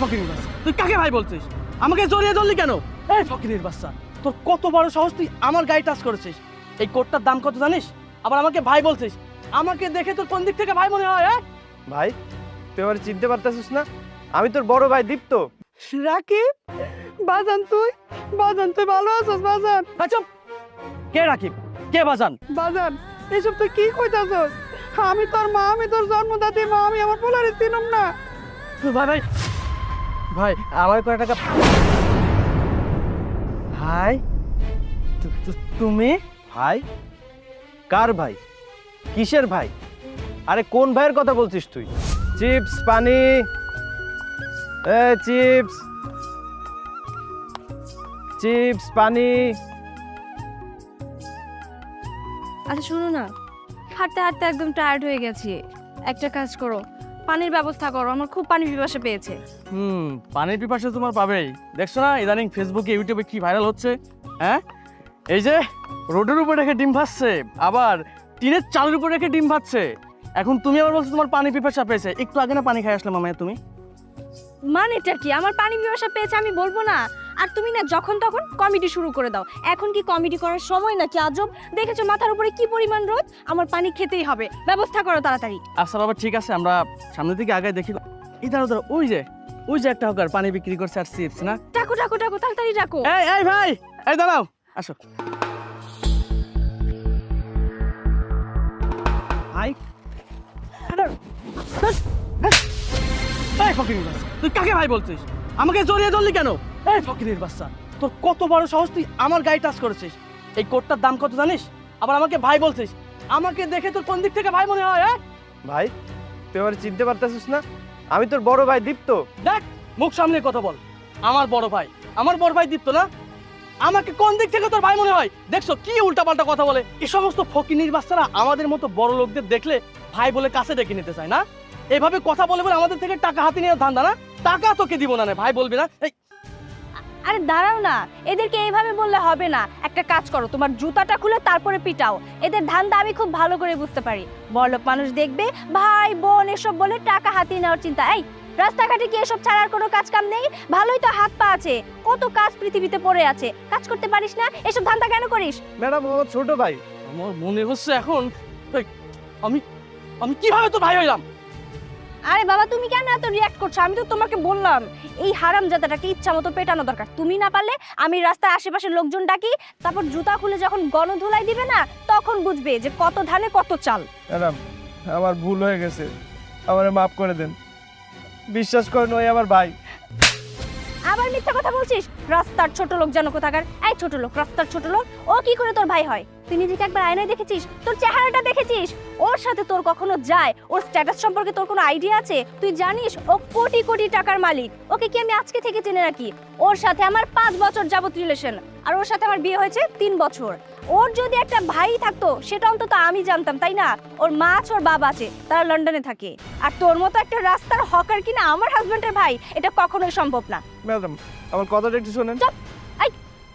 ফকিরের বাচ্চা। তুই কাকে ভাই বলছিস? আমাকে জড়িয়ে ধরলি কেন? এই ফকিরের বাচ্চা তোর কত বড় সাহস তুই আমার গায়ে টাচ করেছিস? এই কোটটার দাম কত জানিস? আবার আমাকে ভাই বলছিস। আমাকে দেখে তোর কোন দিক থেকে ভাই মনে হয় হ্যাঁ? ভাই তুই আমার চিনতে পারতেছিস না? আমি তোর বড় ভাই দীপ্ত। রাকিব বাজান তুই বাজান তুই ভালো আছিস বাজান? চুপ! কে রাখিব কে বাজান? বাজান এসব তুই কি কইতাছস? আমি তোর মা আমি তোর জন্মদাতি মা আমি আমার পোলারে চিনম না। ভাই ভাই ভাই আমার কয় টাকা? ভাই তুমি? ভাই? কার ভাই? কিসের ভাই? আরে কোন ভাইয়ের কথা বলছিস তুই? চিপস পানি। এ চিপস। চিপস পানি। আচ্ছা শোনো না। হাঁটতে হাঁটতে একদম টায়ার্ড হয়ে গেছি। একটা কাজ করো। পানির ব্যবস্থা করো আমার খুব পানি পিপাসা পেয়েছে। হুম পানির পিপাসা তোমার পাবেই। দেখছ না ইদানিং ফেসবুকে ইউটিউবে কি ভাইরাল হচ্ছে? হ্যাঁ? এই যে রোডের উপর রেখে ডিম ভাসছে আবার টিনের চালের উপর রেখে ডিম ভাসছে এখন তুমি আবার বলছো তোমার পানি পিপাসা পেয়েছে। একটু আগে না পানি খাই আসলে মামায় তুমি? মানেটা কি? আমার পানি পিপাসা পেয়েছে আমি বলব না। আর তুমি না যখন তখন কমেডি শুরু করে দাও। এখন কি কমেডি করার সময় নাকি আজব? দেখেছ মাথার উপরে কি পরিমাণ রোদ? আমার পানি খেতেই হবে। ব্যবস্থা করো তাড়াতাড়ি। আচ্ছা বাবা ঠিক আছে আমরা সামনের দিকে আগে দেখি। ইধার উধার ওই যে ওই যে একটা হকার পানি বিক্রি করছে আর চিপস না? ডাকো ডাকো ডাকো তাড়াতাড়ি ডাকো। এই এই ভাই এই দাঁড়াও আসো। ভাই। এই তুই কাকে ভাই বলছিস? আমাকে জড়িয়ে ধরলি কেন? এই ফকিরের বাচ্চা তোর কত বড় সাহস তুই আমার গায়ে টাচ করেছিস? এই কোটটার দাম কত জানিস? আবার আমাকে ভাই বলছিস। আমাকে দেখে তোর কোন দিক থেকে ভাই মনে হয় হ্যাঁ? ভাই তুই আমার চিনতে পারতেছিস না? আমি তোর বড় ভাই দীপ্ত। দেখ মুখ সামনে কথা বল। আমার বড় ভাই আমার বড় ভাই দীপ্ত না? আমাকে কোন দিক থেকে তোর ভাই মনে হয়? দেখছ কি উল্টাপাল্টা কথা বলে? এই সমস্ত ফকিনির বাচ্চারা আমাদের মতো বড় লোকদের দেখলে ভাই বলে কাছে ডেকে নিতে চায় না? এভাবে কথা বলে বলে আমাদের থেকে টাকা হাতে নিয়ে ধান্দা না? টাকা তোকে দিব না ভাই বলবি না? এই আরে দাঁড়াও না এদেরকে এইভাবে বললে হবে না। একটা কাজ করো তোমার জুতাটা খুলে তারপরে পিটাও। এদের ধান্দা আমি খুব ভালো করে বুঝতে পারি। বড়লোক মানুষ দেখবে ভাই বোন এসব বলে টাকা হাতিয়ে নেওয়ার চিন্তা। এই রাস্তাঘাটে কি এসব ছাড়ার কোনো কাজ কাম নেই? ভালোই তো হাত পা আছে। কত কাজ পৃথিবীতে পড়ে আছে। কাজ করতে পারিস না? এসব ধান্দা কেন করিস? ম্যাডাম আমার ছোট ভাই। আমার মনে হচ্ছে এখন আমি আমি কীভাবে তো ভাই হইলাম? আরে বাবা তুমি কেন এত রিয়াক্ট করছ? আমি তো তোমাকে বললাম এই হারাম জাতাটাকে ইচ্ছা মতো পেটানো দরকার। তুমি না পারলে আমি রাস্তার আশেপাশে লোকজন ডাকি তারপর জুতা খুলে যখন গণধুলাই দিবে না তখন বুঝবে যে কত ধানে কত চাল। ম্যাডাম আমার ভুল হয়ে গেছে। আমারে মাফ করে দেন। বিশ্বাস করেন ওই আমার ভাই। আবার মিথ্যা কথা বলছিস? রাস্তার ছোট লোক যেন কোথাকার? এই ছোট লোক রাস্তার ছোট লোক ও কি করে তোর ভাই হয়? তুই নিজেকে একবার আয়নায় দেখেছিস? তোর চেহারাটা দেখেছিস? ওর সাথে তোর কখনো যায়? ওর স্ট্যাটাস সম্পর্কে তোর কোনো আইডিয়া আছে? তুই জানিস ও কোটি কোটি টাকার মালিক। ওকে কি আমি আজকে থেকে জেনে রাখি? ওর সাথে আমার পাঁচ বছর যাবত রিলেশন আর ওর সাথে আমার বিয়ে হয়েছে তিন বছর। ওর যদি একটা ভাই থাকতো সেটা অন্তত আমি জানতাম তাই না? ওর মা আছে ওর বাবা আছে তারা লন্ডনে থাকে। আর তোর মতো একটা রাস্তার হকার কিনা আমার হাজবেন্ডের ভাই এটা কখনোই সম্ভব না। ম্যাডাম আমার কথাটা একটু শোনেন।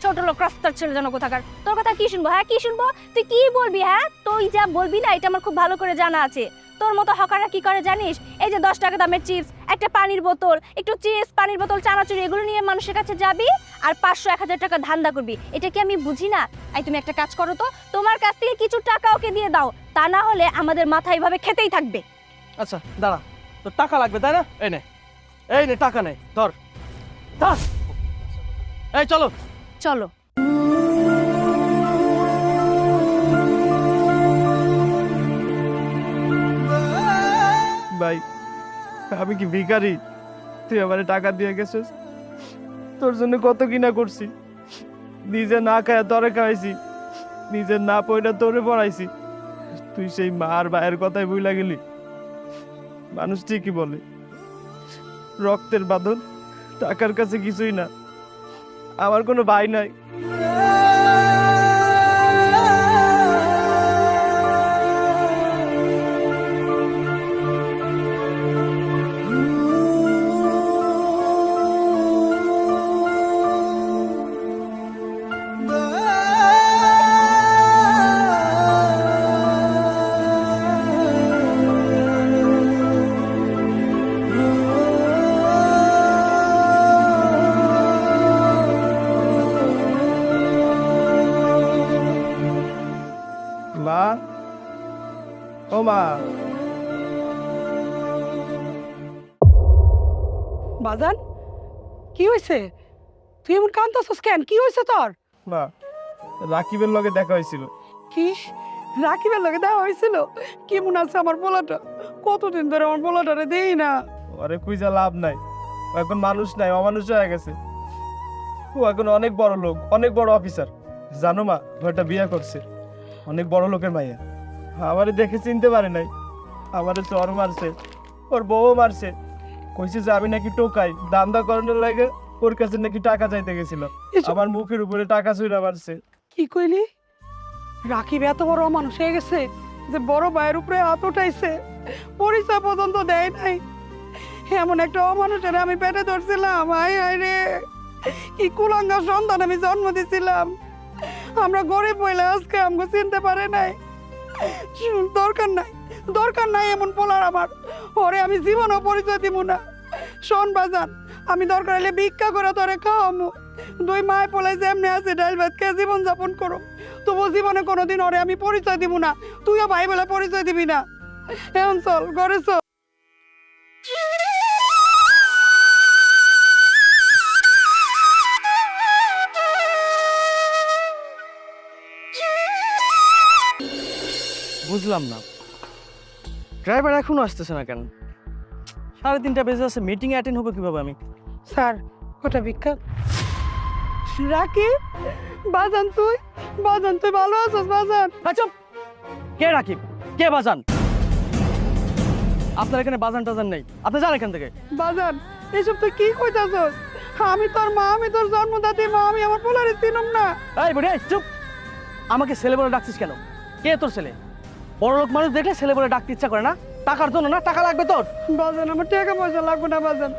ছোট লোক, রাস্তার ছেলে যেন কোথাকার। তোর কথা কি শুনব হ্যাঁ? কি শুনব? তুই কি বলবি হ্যাঁ? তুই যা বলবি না, এটা আমার খুব ভালো করে জানা আছে। তোর মতো হকাররা কি করে জানিস? এই যে দশ টাকা দামের চিপস, একটা পানির বোতল, একটু চিপস, পানির বোতল, চানাচুরি, এগুলো নিয়ে মানুষের কাছে যাবি আর পাঁচশো, এক হাজার টাকা ধান্দা করবি। এটা কি আমি বুঝি না? এই, তুমি একটা কাজ করো তো, তোমার কাছ থেকে কিছু টাকা ওকে দিয়ে দাও। তা না হলে আমাদের মাথা এইভাবে খেতেই থাকবে। আচ্ছা দাঁড়া। তোর টাকা লাগবে, তাই না? এই নে। এই নে, টাকা নেই ধর। এই, চলো। চলো। ভাই, আমি কি ভিখারি? তুই আমারে টাকা দিয়ে গেছিস? তোর জন্য কত কিনা করছি? নিজে না খায় তরে খাওয়াইছি নিজে না পয়টা তোরে পড়াইছি। তুই সেই মার ভাইয়ের কথাই বুইলা গেলি। মানুষ ঠিকই বলে, রক্তের বাঁধন টাকার কাছে কিছুই না। আমার কোনো ভাই নাই। বাজান কি হয়েছে তুই এমন কান্দতেছস কেন? কি হয়েছে তোর? মা রাকিবের লগে দেখা হয়েছিল কি রাখিবের লগে দেখা হয়েছিল কি মনে আছে আমার পোলাটা কতদিন ধরে আমার পোলাটারে দেই না। আরে কুইজা লাভ নাই। ও এখন মানুষ নাই অমানুষ হয়ে গেছে। ও এখন অনেক বড় লোক অনেক বড় অফিসার। জানো মা ও একটা বিয়ে করছে। অনেক বড় লোকের মাইয়া। আমারে দেখে চিনতে পারে নাই। আমারে চর মারছে ওর বউ মারছে। কইছে যে আমি নাকি টোকাই দান্দা করানোর লাগে ওর কাছে নাকি টাকা চাইতে গেছিল আমার মুখের উপরে টাকা চুরা মারছে। কি কইলি? রাকিব এত বড় মানুষ হয়ে গেছে যে বড় ভাইয়ের উপরে হাত উঠাইছে। পরিচয় পর্যন্ত দেয় নাই। এমন একটা অমানুষের আমি পেটে ধরছিলাম। হাই হাই রে। কি কুলাঙ্গা সন্তান আমি জন্ম দিছিলাম। আমরা গরিব হইলে আজকে আমাকে চিনতে পারে নাই। দরকার নাই। দরকার নাই এমন পোলার আমার। ওরে, আমি জীবনও পরিচয় দিব না। শোন বাজান, আমি দরকার হলে ভিক্ষা করে তোরে খাওয়ামু। দুই মায় পোলাই যেমনি আছে ডাইল ভাত খেয়ে জীবন যাপন করো। তবু জীবনে কোনোদিন ওরে আমি পরিচয় দিব না। তুইও ভাই বলে পরিচয় দিবি না। এখন চল, ঘরে চল। বুঝলাম না। ড্রাইভার এখনও আসতেছে না কেন? সাড়ে তিনটা বেজে আছে মিটিং অ্যাটেন্ড হবে কীভাবে আমি? স্যার ওটা বিখ্যাত রাকি বাজান তুই বাজান তুই ভালো আছিস বাজান? আচ্ছা কে রাকিব? কে বাজান? আপনার এখানে বাজান টাজান নেই। আপনি যান এখান থেকে। বাজান এসব তুই কি কইতাছস? আমি তোর মা আমি তোর জন্মদাতি মা আমি আমার পোলারে চিনুম না। এই বুড়ি চুপ! আমাকে ছেলে বলে ডাকছিস কেন? কে তোর ছেলে? বড় লোক মানুষ দেখলে ছেলে বলে ডাকতে ইচ্ছা করে না? টাকার জন্য না? টাকা লাগবে তোর। বাজান আমার টাকা পয়সা লাগবে না বাজান।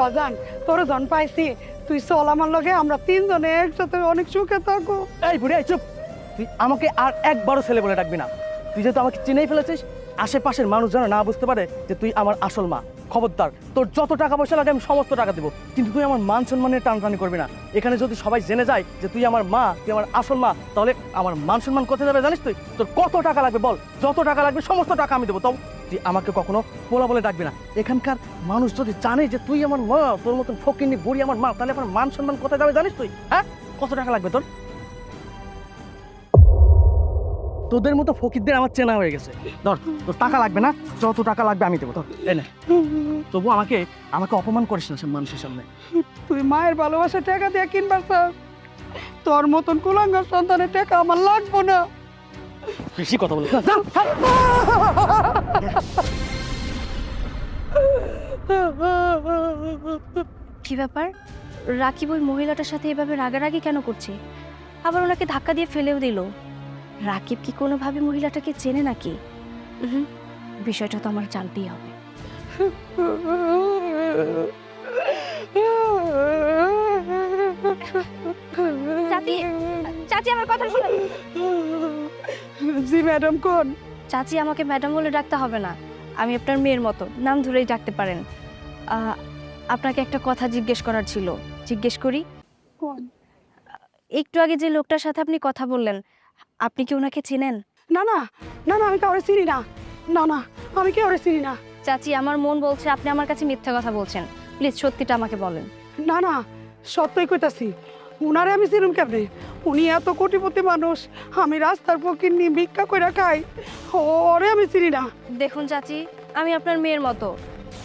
বাজান তোর জন পাইছি। তুই চল আমার লগে আমরা তিনজনে একসাথে অনেক সুখে থাকো এই বুড়ি এই, চুপ। তুই আমাকে আর একবারও ছেলে বলে ডাকবি না। তুই যেহেতু আমাকে চিনেই ফেলেছিস আশেপাশের মানুষ যেন না বুঝতে পারে যে তুই আমার আসল মা। খবরদার, তোর যত টাকা পয়সা লাগে আমি সমস্ত টাকা দেবো। কিন্তু তুই আমার মান সম্মানের টানটানি করবি না। এখানে যদি সবাই জেনে যায় যে তুই আমার মা, তুই আমার আসল মা, তাহলে আমার মান সম্মান কোথায় যাবে জানিস তুই? তোর কত টাকা লাগবে বল? যত টাকা লাগবে সমস্ত টাকা আমি দেবো। তাও তুই আমাকে কখনো পোলা বলে ডাকবি না। এখানকার মানুষ যদি জানে যে তুই আমার মা, তোর মতন ফকিনি বুড়ি আমার মা, তাহলে আমার মান সম্মান কোথায় যাবে জানিস তুই? হ্যাঁ? কত টাকা লাগবে তোর? তোদের মতো ফকিরদের আমার চেনা হয়ে গেছে। ধর তোর টাকা লাগবে না? যত টাকা লাগবে আমি দেবো ধর। এই নে। তবু আমাকে আমাকে অপমান করিস না সব মানুষের সামনে। তুই মায়ের ভালোবাসা টাকা দিয়ে কিনবার চাস? তোর মতন কুলাঙ্গার সন্তানের টাকা আমার লাগবো না। বেশি কথা বলিস না। কি ব্যাপার? রাকিব ওই মহিলাটার সাথে এভাবে রাগারাগি কেন করছে? আবার ওনাকে ধাক্কা দিয়ে ফেলেও দিল। রাকিব কি কোনোভাবে মহিলাটাকে চেনে নাকি? বিষয়টা তো আমার জানতেই হবে। চাচি চাচি আমার কথা শুনুন। জি ম্যাডাম কোন? চাচি আমাকে ম্যাডাম বলে ডাকতে হবে না। আমি আপনার মেয়ের মতো নাম ধরেই ডাকতে পারেন। আপনাকে একটা কথা জিজ্ঞেস করার ছিল। জিজ্ঞেস করি? কোন? একটু আগে যে লোকটার সাথে আপনি কথা বললেন আপনি কি ওনাকে চেনেন? না না না না আমি কাউরে চিনি না। না না আমি কাউরে চিনি না। চাচি আমার মন বলছে আপনি আমার কাছে মিথ্যা কথা বলছেন। প্লিজ সত্যিটা আমাকে বলেন। না না সত্যই কইতাছি উনারে আমি চিনুম কেমনে? উনি এত কোটিপতি মানুষ আমি রাস্তার ফকির নিয়ে ভিক্ষা কইরা খাই ওরে আমি চিনি না। দেখুন চাচি আমি আপনার মেয়ের মতো।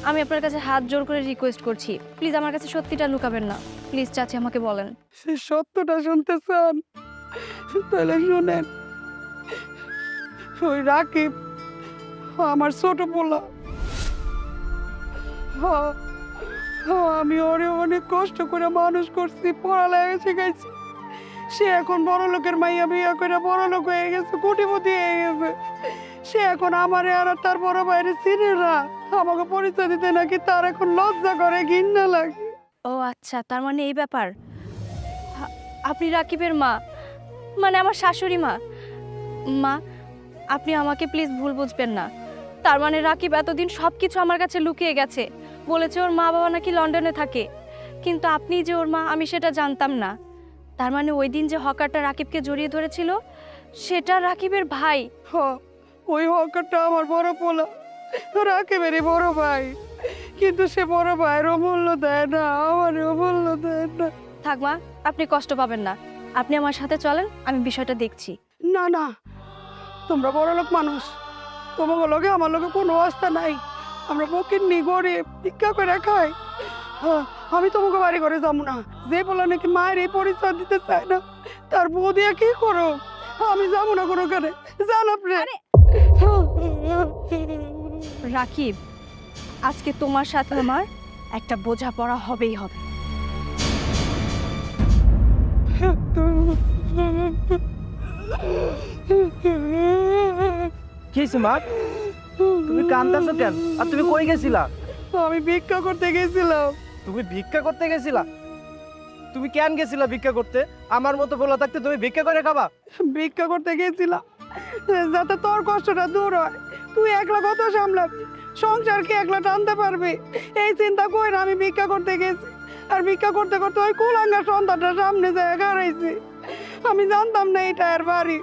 আমি আপনার কাছে হাত জোর করে রিকোয়েস্ট করছি। প্লিজ আমার কাছে সত্যিটা লুকাবেন না। প্লিজ চাচি আমাকে বলেন। সে সত্যটা শুনতে চান? তাহলে শুনেন, ওই রাকিব আমার ছোট পোলা। আমি ওরে অনেক কষ্ট করে মানুষ করছি, পড়ালেখা শিখাইছি। সে এখন বড় লোকের মাইয়া বিয়া করে বড় লোক হয়ে গেছে, কোটিপতি হয়ে গেছে। সে এখন আমার আর তার বড় বাইরে চিনে না। আমাকে পরিচয় দিতে নাকি তার এখন লজ্জা করে ঘিন্না লাগে। ও আচ্ছা তার মানে এই ব্যাপার। আপনি রাকিবের মা। মানে আমার শাশুড়ি মা। মা আপনি আমাকে প্লিজ ভুল বুঝবেন না। তার মানে রাকিব এতদিন সব কিছু আমার কাছে লুকিয়ে গেছে। বলেছে ওর মা বাবা নাকি লন্ডনে থাকে। কিন্তু আপনি যে ওর মা আমি সেটা জানতাম না। তার মানে ওই দিন যে হকারটা রাকিবকে জড়িয়ে ধরেছিল সেটা রাকিবের ভাই। হ ওই হকারটা আমার বড় পোলা। রাকেবেরই বড় ভাই। কিন্তু সে বড় ভাইয়ের অমূল্য দেয় না আমার অমূল্য দেয় না। থাক মা আপনি কষ্ট পাবেন না। আপনি আমার সাথে চলেন আমি বিষয়টা দেখছি। না না। তোমরা বড় লোক মানুষ। তোমাকে লগে আমার লগে কোনো অবস্থা নাই। আমরা বকির নি গরিব ভিক্ষা করে খাই। হ্যাঁ, আমি তোমাকে বাড়ি করে যাব না। যে বলে নাকি মায়ের এই পরিচয় দিতে চায় না তার বউ দিয়ে কি করো? আমি যাব না কোনো কানে। জান আপনি! রাকিব আজকে তোমার সাথে আমার একটা বোঝাপড়া হবেই হবে। কি মা? তুমি কান্দাছো কেন? আর তুমি কই গেছিলা? আমি ভিক্ষা করতে গেছিলাম। তুমি ভিক্ষা করতে গেছিলা? তুমি কেন গেছিলা ভিক্ষা করতে? আমার মতো বলা থাকতে তুমি ভিক্ষা করে খাবা? ভিক্ষা করতে গেছিলাম যাতে তোর কষ্টটা দূর হয়। তুই একলা কত সামলাবি? সংসার কি একলা টানতে পারবি? এই চিন্তা কইরা আমি ভিক্ষা করতে গেছি। আর ভিক্ষা করতে করতে ওই কুলাঙ্গা সন্তানটা সামনে যায় গাড়াইছি আমি জানতাম না এটা আর বাড়ি।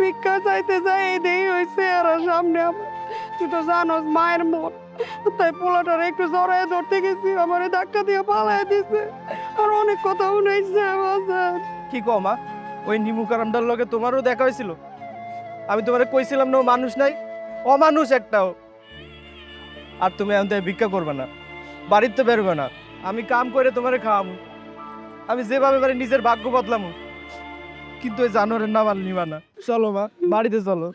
ভিক্ষা চাইতে যাই এই দেই হয়েছে আর সামনে আমার। তুই তো জানোস মায়ের মন। তাই পোলাটার একটু জড়ায় ধরতে গেছি, আমার ধাক্কা দিয়ে পালাই দিছে। আর অনেক কথা শুনেছে আমার কি কও মা? ওই নিমু কারামটার লগে তোমারও দেখা হয়েছিল? আমি তোমারে কইছিলাম না মানুষ নাই, অমানুষ একটাও। আর তুমি এখন ভিক্ষা করবে না বাড়ির তো বেরোবে না। আমি কাম করে তোমারে খাওয়াবো আমি যেভাবে নিজের ভাগ্য বদলামু। কিন্তু ওই জানোয়ারের নাম আর নিবা না। চলো মা, বাড়িতে চলো।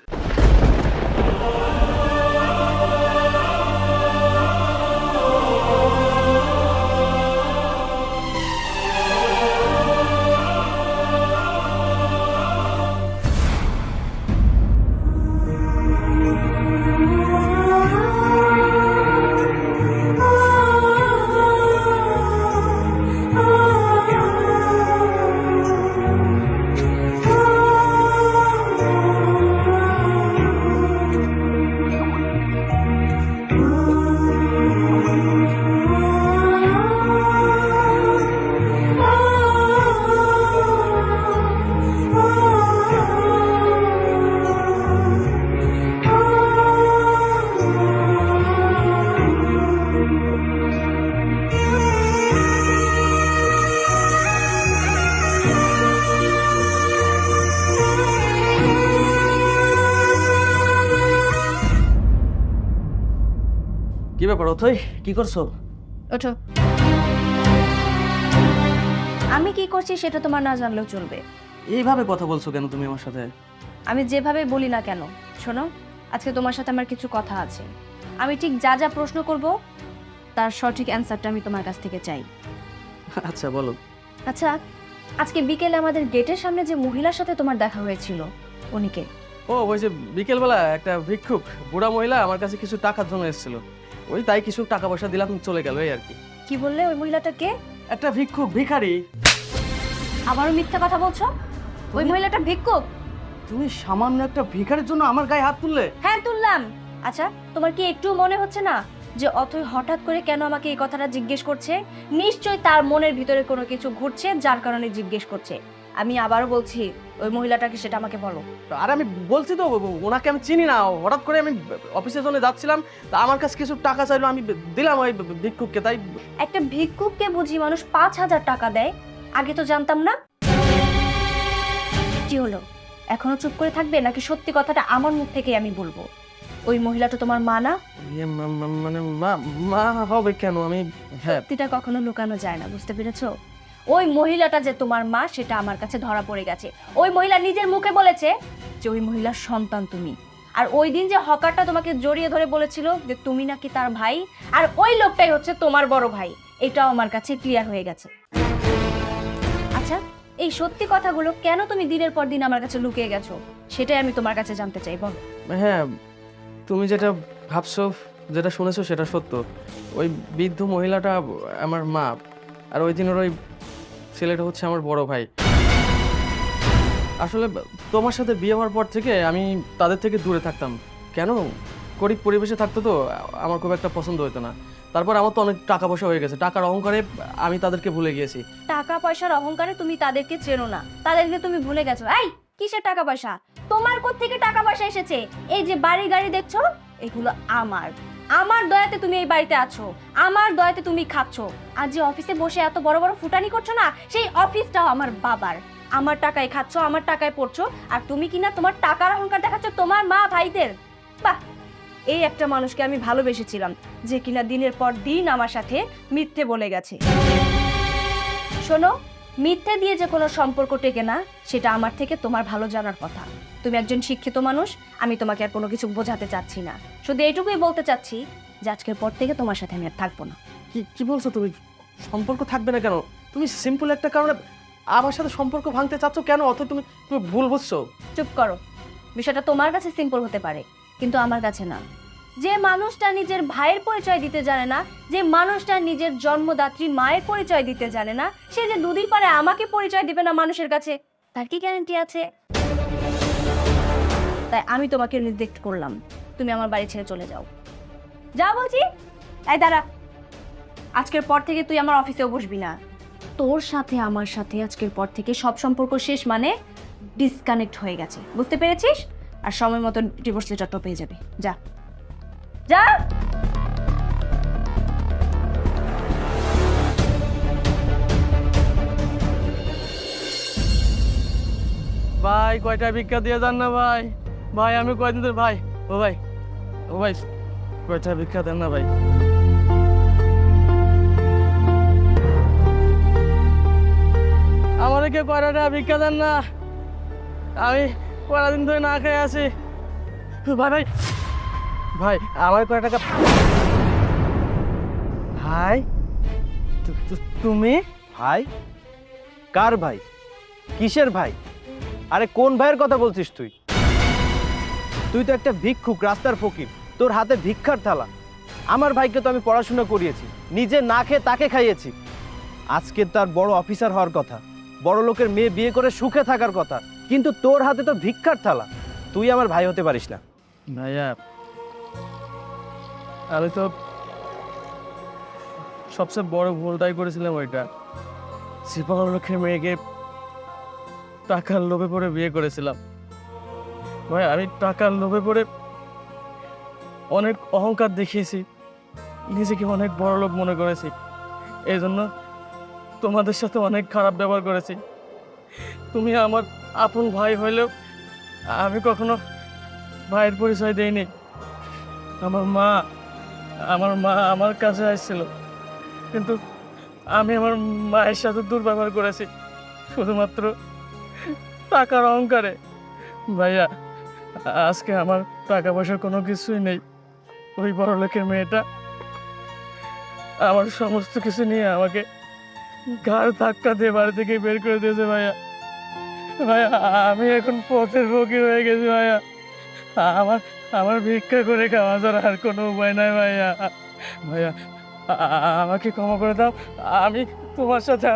ব্যাপার অথই কি করছ? ওঠো। আমি কি করছি সেটা তোমার না জানলেও চলবে। এইভাবে কথা বলছো কেন তুমি আমার সাথে? আমি যেভাবে বলি না কেন শোনো আজকে তোমার সাথে আমার কিছু কথা আছে। আমি ঠিক যা যা প্রশ্ন করব তার সঠিক অ্যান্সারটা আমি তোমার কাছ থেকে চাই। আচ্ছা বলো। আচ্ছা আজকে বিকেলে আমাদের গেটের সামনে যে মহিলার সাথে তোমার দেখা হয়েছিল উনিকে ও ওই যে বিকেলবেলা একটা ভিক্ষুক বুড়া মহিলা আমার কাছে কিছু টাকার জন্য এসেছিল। ওই তাই কিছু টাকা পয়সা দিলাম চলে গেল এই আর কি। কি বললে ওই মহিলাটা কে? একটা ভিক্ষুক ভিখারি। আবারও মিথ্যা কথা বলছো? ওই মহিলাটা ভিক্ষুক? তুমি সামান্য একটা ভিখারির জন্য আমার গায়ে হাত তুললে? হ্যাঁ তুললাম। আচ্ছা তোমার কি একটু মনে হচ্ছে না যে অথই হঠাৎ করে কেন আমাকে এই কথাটা জিজ্ঞেস করছে? নিশ্চয়ই তার মনের ভিতরে কোনো কিছু ঘুরছে যার কারণে জিজ্ঞেস করছে। আমি আবারও বলছি ওই মহিলাটাকে সেটা আমাকে বলো। আর আমি বলছি তো ওনাকে আমি চিনি না। হঠাৎ করে আমি অফিসের জন্য যাচ্ছিলাম। তা আমার কাছে কিছু টাকা চাইলো আমি দিলাম ওই ভিক্ষুককে। তাই একটা ভিক্ষুককে বুঝি মানুষ পাঁচ হাজার টাকা দেয়? আগে তো জানতাম না। কি হলো? এখনও চুপ করে থাকবে? নাকি সত্যি কথাটা আমার মুখ থেকে আমি বলব? ওই মহিলাটা তোমার মা না? ইয়ে, মানে মা মা হবে কেন? আমি হ্যাঁ। সত্যিটা কখনো লুকানো যায় না বুঝতে পেরেছ? ওই মহিলাটা যে তোমার মা, সেটা আমার কাছে ধরা পড়ে গেছে। ওই মহিলা নিজের মুখে বলেছে যে ওই মহিলার সন্তান তুমি। আর ওই দিন যে হকারটা তোমাকে জড়িয়ে ধরে বলেছিল যে তুমি নাকি তার ভাই, আর ওই লোকটাই হচ্ছে তোমার বড় ভাই, এটাও আমার কাছে ক্লিয়ার হয়ে গেছে। আচ্ছা এই সত্যি কথাগুলো কেন তুমি দিনের পর দিন আমার কাছে লুকিয়ে গেছো? সেটাই আমি তোমার কাছে জানতে চাই, বল। হ্যাঁ তুমি যেটা ভাবছ, যেটা শুনেছো সেটা সত্য। ওই বৃদ্ধ মহিলাটা আমার মা, আর ওই দিনের ওই ছেলেটা হচ্ছে আমার বড় ভাই। আসলে তোমার সাথে বিয়ে হওয়ার পর থেকে আমি তাদের থেকে দূরে থাকতাম। কেন? গরিব পরিবেশে থাকতো তো, আমার খুব একটা পছন্দ হতো না। তারপর আমার তো অনেক টাকা পয়সা হয়ে গেছে। টাকার অহংকারে আমি তাদেরকে ভুলে গিয়েছি। টাকা পয়সার অহংকারে তুমি তাদেরকে চেনো না। তাদেরকে তুমি ভুলে গেছো। এই, কিসের টাকা পয়সা তোমার কোথ থেকে টাকা পয়সা এসেছে? এই যে বাড়ি গাড়ি দেখছ, এগুলো আমার। আমার দয়াতে তুমি এই বাড়িতে আছো, আমার দয়াতে তুমি খাচ্ছো। আর যে অফিসে বসে এত বড় বড় ফুটানি করছ না, সেই অফিসটাও আমার বাবার। আমার টাকায় খাচ্ছো, আমার টাকায় পড়ছো, আর তুমি কিনা তোমার টাকার অহংকার দেখাচ্ছ তোমার মা ভাইদের। বাহ! এই একটা মানুষকে আমি ভালোবেসেছিলাম, যে কিনা দিনের পর দিন আমার সাথে মিথ্যে বলে গেছে। শোনো মিথ্যে দিয়ে যে কোনো সম্পর্ক টেকে না সেটা আমার থেকে তোমার ভালো জানার কথা। তুমি একজন শিক্ষিত মানুষ আমি তোমাকে আর কোনো কিছু বোঝাতে চাচ্ছি না। শুধু এইটুকুই বলতে চাচ্ছি যে আজকের পর থেকে তোমার সাথে আমি আর থাকব না। কি কি বলছো তুমি? সম্পর্ক থাকবে না কেন? তুমি সিম্পল একটা কারণে আমার সাথে সম্পর্ক ভাঙতে চাচ্ছ কেন? অত তুমি তুমি ভুল বুঝছ। চুপ করো। বিষয়টা তোমার কাছে সিম্পল হতে পারে কিন্তু আমার কাছে না। যে মানুষটা নিজের ভাইয়ের পরিচয় দিতে জানে না, যে মানুষটা নিজের জন্মদাত্রী মায়ের পরিচয় দিতে জানে না, সে যে দুদিন পরে আমাকে পরিচয় দিবে না মানুষের কাছে, তার কি গ্যারান্টি আছে? তাই আমি তোমাকে নির্দেশ করলাম। তুমি আমার বাড়ি ছেড়ে চলে যাও। যা বলছি? এই দাঁড়া। আজকের পর থেকে তুই আমার অফিসেও বসবি না। তোর সাথে, আমার সাথে আজকের পর থেকে সব সম্পর্ক শেষ মানে ডিসকানেক্ট হয়ে গেছে। বুঝতে পেরেছিস? আর সময় মতো ডিভোর্স লেটারটা পেয়ে যাবে। যা। যা। ভাই, কয়টা ভিক্ষা দিয়ে যান না ভাই? ভাই, আমি কয়দিন ধরে ভাই, ও ভাই ও ভাই, কয়টা ভিক্ষা দেন না ভাই? আমারে কেউ কয়টা ভিক্ষা দেন না? আমি কয়টা দিন ধরে না খেয়ে আছি। ভাই ভাই ভাই আমার কয় টাকা? ভাই তুমি? ভাই? কার ভাই? কিসের ভাই? আরে কোন ভাইয়ের কথা বলছিস তুই? তুই তো একটা ভিক্ষুক রাস্তার ফকির। তোর হাতে ভিক্ষার থালা। আমার ভাইকে তো আমি পড়াশোনা করিয়েছি। নিজে না খেয়ে তাকে খাইয়েছি। আজকে তার বড় অফিসার হওয়ার কথা। বড় লোকের মেয়ে বিয়ে করে সুখে থাকার কথা। কিন্তু তোর হাতে তো ভিক্ষার থালা। তুই আমার ভাই হতে পারিস না। ভাইয়া আমি তো সবচেয়ে বড় ভুলটাই করেছিলাম ওইটা। সিপাহ লক্ষ্যের মেয়েকে টাকার লোভে পড়ে বিয়ে করেছিলাম। ভাই, আমি টাকার লোভে পড়ে অনেক অহংকার দেখিয়েছি, নিজেকে অনেক বড় লোক মনে করেছি। এই জন্য তোমাদের সাথে অনেক খারাপ ব্যবহার করেছি। তুমি আমার আপন ভাই হইলেও আমি কখনো ভাইয়ের পরিচয় দেয়নি আমার মা আমার মা আমার কাছে আসছিল। কিন্তু আমি আমার মায়ের সাথে দুর্ব্যবহার করেছি। শুধুমাত্র টাকার অহংকারে। ভাইয়া, আজকে আমার টাকা পয়সা কোনো কিছুই নেই। ওই বড় লোকের মেয়েটা আমার সমস্ত কিছু নিয়ে আমাকে ঘাড় ধাক্কা দিয়ে বাড়ি থেকে বের করে দিয়েছে, ভাইয়া। ভাইয়া, আমি এখন পথের ফকির হয়ে গেছি, ভাইয়া। আমার আমার ভিক্ষা করে খাওয়া ছাড়া আর কোনো উপায় নাই ভাইয়া। ভাইয়া আমাকে ক্ষমা করে দাও। আমি তোমার সাথে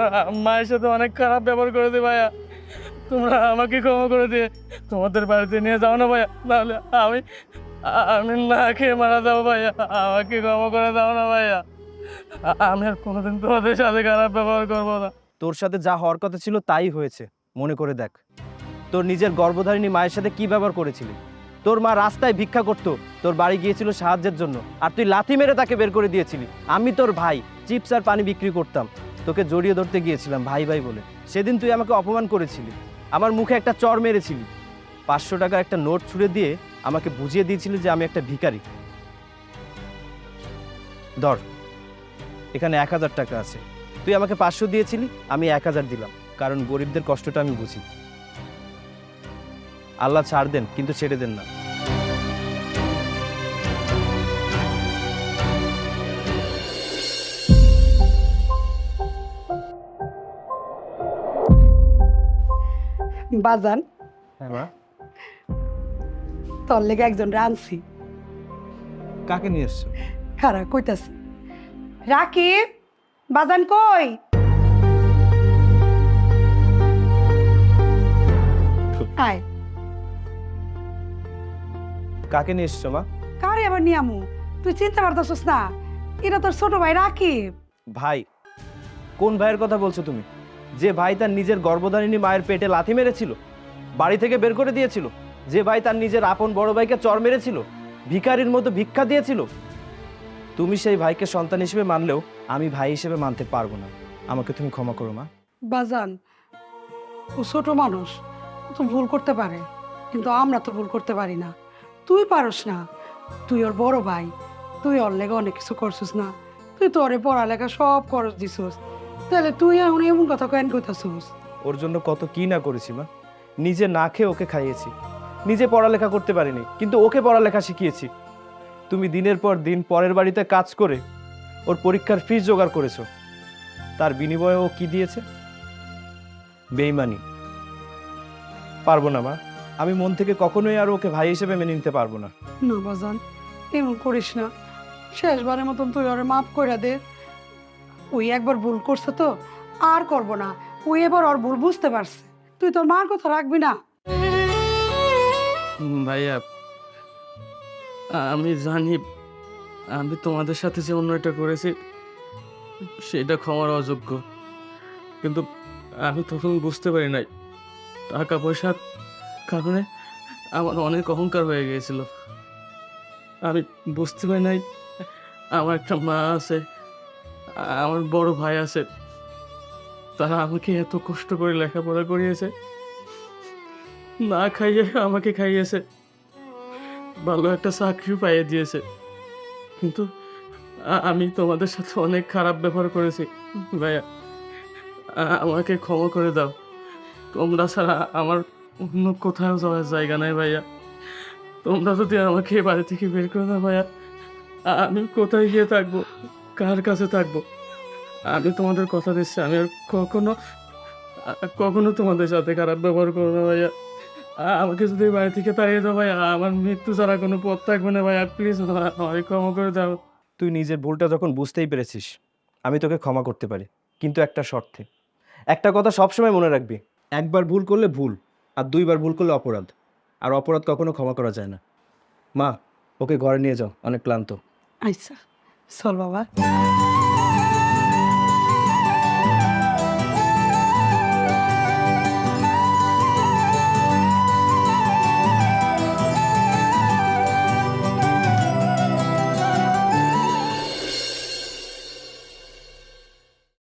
মায়ের সাথে অনেক খারাপ ব্যবহার করে দিই ভাইয়া। তোমরা আমাকে ক্ষমা করে দিয়ে তোমাদের বাড়িতে নিয়ে যাও না ভাইয়া। নাহলে আমি আমি না খেয়ে মারা যাব ভাইয়া। আমাকে ক্ষমা করে দাও না ভাইয়া। আমি আর কোনোদিন তোমাদের সাথে খারাপ ব্যবহার করব না। তোর সাথে যা হওয়ার কথা ছিল তাই হয়েছে। মনে করে দেখ। তোর নিজের গর্ভধারিণী মায়ের সাথে কি ব্যবহার করেছিলি? তোর মা রাস্তায় ভিক্ষা করতো, তোর বাড়ি গিয়েছিল সাহায্যের জন্য, আর তুই লাথি মেরে তাকে বের করে দিয়েছিলি। আমি তোর ভাই, চিপস আর পানি বিক্রি করতাম। তোকে জড়িয়ে ধরতে গিয়েছিলাম, ভাই ভাই বলে। সেদিন তুই আমাকে অপমান করেছিলি। আমার মুখে একটা চর মেরেছিলি। পাঁচশো টাকার একটা নোট ছুঁড়ে দিয়ে আমাকে বুঝিয়ে দিয়েছিলি যে আমি একটা ভিখারি। ধর, এখানে এক হাজার টাকা আছে। তুই আমাকে পাঁচশো দিয়েছিলি, আমি এক হাজার দিলাম। কারণ গরিবদের কষ্টটা আমি বুঝি। আল্লাহ ছাড় দেন কিন্তু ছেড়ে দেন না। বাজান হ্যাঁ তোর লেগে একজন রানছি কাকে নিয়ে এসছো? খারা কইতাছে। রাকিব বাজান কই? আয়। কাকে নিয়ে এসছো মা? কারে আবার নিয়ামু তুই চিনতে পারতাছিস না। এটা তোর ছোট ভাই রাকিব। ভাই কোন ভাইয়ের কথা বলছো তুমি? যে ভাই তার নিজের গর্ভধারিণী মায়ের পেটে লাথি মেরেছিল বাড়ি থেকে বের করে দিয়েছিল যে ভাই তার নিজের আপন বড় ভাইকে চর মেরেছিল ভিখারির মতো ভিক্ষা দিয়েছিল। তুমি সেই ভাইকে সন্তান হিসেবে মানলেও আমি ভাই হিসেবে মানতে পারব না। আমাকে তুমি ক্ষমা করো মা। বাজান ও ছোট মানুষ তো ভুল করতে পারে কিন্তু আমরা তো ভুল করতে পারি না। তুই পারস না। তুই ওর বড় ভাই। তুই ওর লেগে অনেক কিছু করছিস না। তুই তো ওরে পড়ালেখা সব খরচ দিছিস। তাহলে তুই এখন এমন কথা কেন কইতাছিস? ওর জন্য কত কি না করেছি, মা? নিজে না খেয়ে ওকে খাইয়েছি। নিজে পড়ালেখা করতে পারিনি, কিন্তু ওকে পড়ালেখা শিখিয়েছি। তুমি দিনের পর দিন পরের বাড়িতে কাজ করে ওর পরীক্ষার ফিস জোগাড় করেছ। তার বিনিময়ে ও কি দিয়েছে? বেইমানি। পারব না, মা। আমি মন থেকে কখনোই আর ওকে ভাই হিসেবে মেনে নিতে পারব না। না বাজান এমন করিস না। শেষবারের মতন তুই ওরে মাফ করে দে। ওই একবার ভুল করছে তো আর করব না। ওই এবার ওর ভুল বুঝতে পারছে। তুই তোর মার কথা রাখবি না। ভাইয়া আমি জানি আমি তোমাদের সাথে যে অন্যটা করেছি সেটা ক্ষমার অযোগ্য। কিন্তু আমি তখন বুঝতে পারি নাই টাকা পয়সার কারণে আমার অনেক অহংকার হয়ে গিয়েছিল। আমি বুঝতে পারি নাই, আমার একটা মা আছে, আমার বড় ভাই আছে, তারা আমাকে এত কষ্ট করে লেখাপড়া করিয়েছে। না খাইয়ে আমাকে খাইয়েছে, ভালো একটা চাকরিও পাইয়ে দিয়েছে। কিন্তু আমি তোমাদের সাথে অনেক খারাপ ব্যবহার করেছি, ভাইয়া। আমাকে ক্ষমা করে দাও। তোমরা ছাড়া আমার অন্য কোথাও যাওয়ার জায়গা নাই ভাইয়া। তোমরা যদি আমাকে বাড়ি থেকে বের করে না ভাইয়া, আমি কোথায় গিয়ে থাকব? কার কাছে থাকব? আমি তোমাদের কথা দিচ্ছি, আমি আর কখনো কখনো তোমাদের সাথে খারাপ ব্যবহার করব না ভাইয়া। আমাকে যদি বাড়ি থেকে তাড়িয়ে দাও ভাইয়া, আমার মৃত্যু ছাড়া কোনো পথ থাকবে না ভাইয়া, প্লিজ আমাকে ক্ষমা করে দাও। তুই নিজের ভুলটা যখন বুঝতেই পেরেছিস, আমি তোকে ক্ষমা করতে পারি। কিন্তু একটা শর্তে। একটা কথা সবসময় মনে রাখবি, একবার ভুল করলে ভুল। আর দুইবার ভুল করলে অপরাধ। আর অপরাধ কখনো ক্ষমা করা যায় না। মা, ওকে ঘরে নিয়ে যাও, অনেক ক্লান্ত। আচ্ছা। চল বাবা।